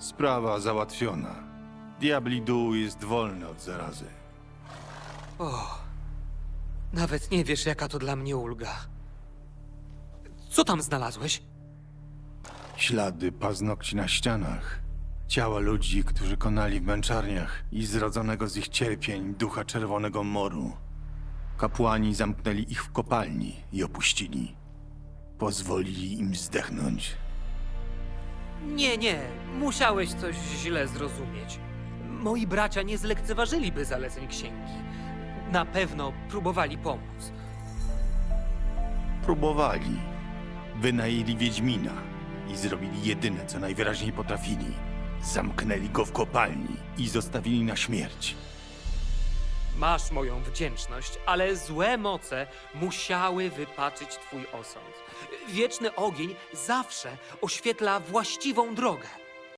Sprawa załatwiona. Diabli dół jest wolny od zarazy. O, nawet nie wiesz, jaka to dla mnie ulga. Co tam znalazłeś? Ślady paznokci na ścianach. Ciała ludzi, którzy konali w męczarniach i zrodzonego z ich cierpień ducha Czerwonego Moru. Kapłani zamknęli ich w kopalni i opuścili. Pozwolili im zdechnąć. Nie, nie, musiałeś coś źle zrozumieć. Moi bracia nie zlekceważyliby zaleceń księgi. Na pewno próbowali pomóc. Próbowali. Wynajęli Wiedźmina i zrobili jedyne, co najwyraźniej potrafili. Zamknęli go w kopalni i zostawili na śmierć. Masz moją wdzięczność, ale złe moce musiały wypaczyć twój osąd. Wieczny ogień zawsze oświetla właściwą drogę.